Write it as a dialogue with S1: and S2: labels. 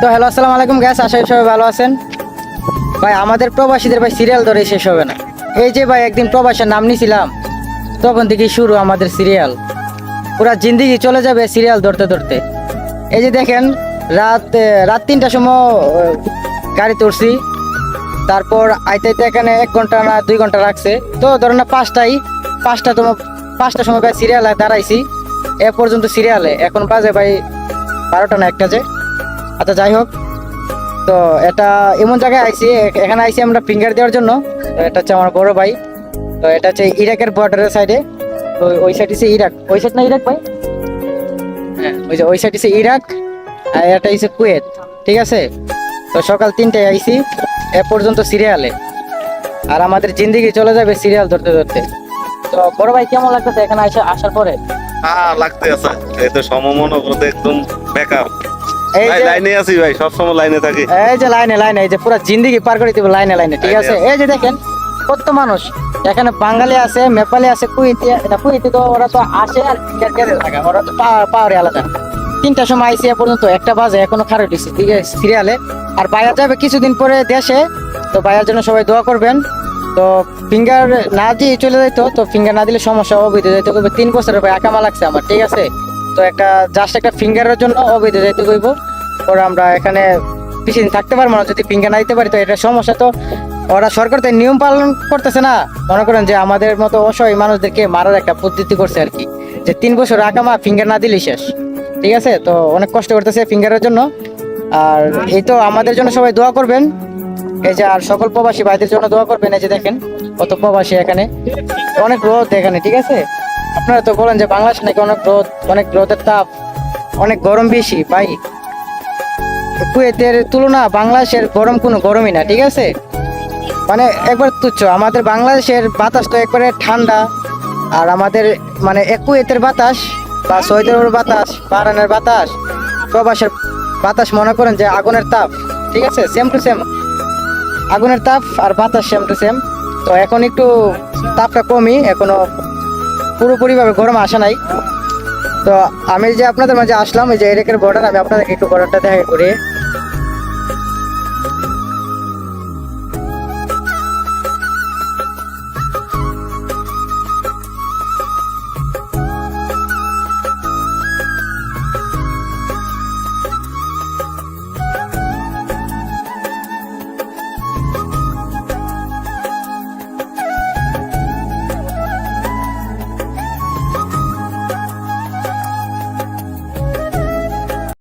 S1: তো হ্যালো, আসসালামু আলাইকুম গ্যাস আশা সবাই ভালো আছেন। ভাই, আমাদের প্রবাসীদের ভাই সিরিয়াল ধরে শেষ হবে না। এই যে ভাই, একদিন প্রবাসের নাম নিছিলাম, তখন থেকে শুরু আমাদের সিরিয়াল পুরা জিন্দিগি চলে যাবে সিরিয়াল ধরতে ধরতে। এই যে দেখেন, রাত রাত তিনটার সময় গাড়ি তুলছি। তারপর আইতে আইতে এখানে এক ঘণ্টা না দুই ঘণ্টা রাখছে তো ধরো না পাঁচটাই, পাঁচটা তোমার পাঁচটার সময় ভাই সিরিয়ালে দাঁড়াইছি। এ পর্যন্ত সিরিয়ালে এখন বাজে ভাই বারোটা না একটা যে। আচ্ছা যাই হোক। তো এটা এমন জায়গায় আইছি এখানে আইছি আমরা ফিঙ্গার দেওয়ার জন্য। এটা হচ্ছে আমার বড় ভাই। তো এটা হচ্ছে ইরাকের বর্ডারের সাইডে তো ওই সাইড হচ্ছে ইরাক। ওই সাইড না ইরাক ভাই? হ্যাঁ। ওই যে ওই সাইড হচ্ছে ইরাক আর এটা হচ্ছে কুয়েত। ঠিক আছে? তো সকাল তিনটায় আইছি এ পর্যন্ত সিরিয়ালে। আর আমাদের জিন্দিগি চলে যাবে সিরিয়াল ধরতে ধরতে। তো বড় ভাই কেমন লাগতেছে এখানে আসা আসার পরে?
S2: হ্যাঁ লাগতে আছে এই তো সমমন করতে একদম বেকার।
S1: এই যে
S2: লাইনে আছি ভাই সবসময় লাইনে থাকি।
S1: এই যে লাইনে লাইনে এই যে পুরো জিন্দিগি পার করে দিবে লাইনে লাইনে ঠিক আছে? এই যে দেখেন কত মানুষ। এখানে বাঙালি আছে নেপালি আছে কুইতি কুইতি তো ওরা তো আসে আর থাকে ওরা তো পাওয়ারে আলাদা। তিনটার সময় আইসি পর্যন্ত একটা বাজে এখনও খারাপ দিচ্ছে ঠিক আছে সিরিয়ালে আর বাইরে যাবে কিছুদিন পরে দেশে তো বাইরের জন্য সবাই দোয়া করবেন। তো ফিঙ্গার না দিয়ে চলে যাইতো তো ফিঙ্গার না দিলে সমস্যা অবৈধ যাইতে তিন বছরের আকামা লাগছে আমার ঠিক আছে? তো একটা জাস্ট একটা ফিঙ্গারের জন্য অবৈধ যাইতে কইব পরে আমরা এখানে দিন, থাকতে পারব না, যদি ফিঙ্গার না দিতে পারি, তো এটা সমস্যা। তো ওরা সরকার তো নিয়ম পালন করতেছে না। মনে করেন যে আমাদের মতো অসহায় মানুষদেরকে মারার একটা পদ্ধতি করছে আর কি। যে তিন বছর আকামা ফিঙ্গার না দিলেই শেষ। ঠিক আছে? তো অনেক কষ্ট করতেছে ফিঙ্গারের জন্য। আর এই তো আমাদের জন্য সবাই দোয়া করবেন। এই যে আর সকল প্রবাসী ভাইদের জন্য দোয়া করবেন। এই যে দেখেন কত প্রবাসী এখানে। অনেক রোদ এখানে, ঠিক আছে? আপনারা তো বলেন যে বাংলাদেশ নাকি অনেক রোদ, অনেক রোদের তাপ, অনেক গরম বেশি, ভাই। কুয়েতের তুলনা বাংলাদেশের গরম কোনো গরমই না, ঠিক আছে? মানে একবার তুচ্ছ, আমাদের বাংলাদেশের বাতাস তো একবারে ঠান্ডা, আর আমাদের মানে এক কুয়েতের বাতাস বা সৌদি আরবের বাতাস, বারানের বাতাস, প্রবাসের বাতাস, মনে করেন যে আগুনের তাপ, ঠিক আছে? সেম টু সেম আগুনের তাপ আর বাতাস সেম টু সেম তো এখন একটু তাপটা কমই, এখনও পুরোপুরিভাবে গরম আসে নাই। তো আমি যে আপনাদের মাঝে আসলাম, এই যে এরেকের বর্ডার আমি আপনাদেরকে একটু বর্ডারটা দেখা করি।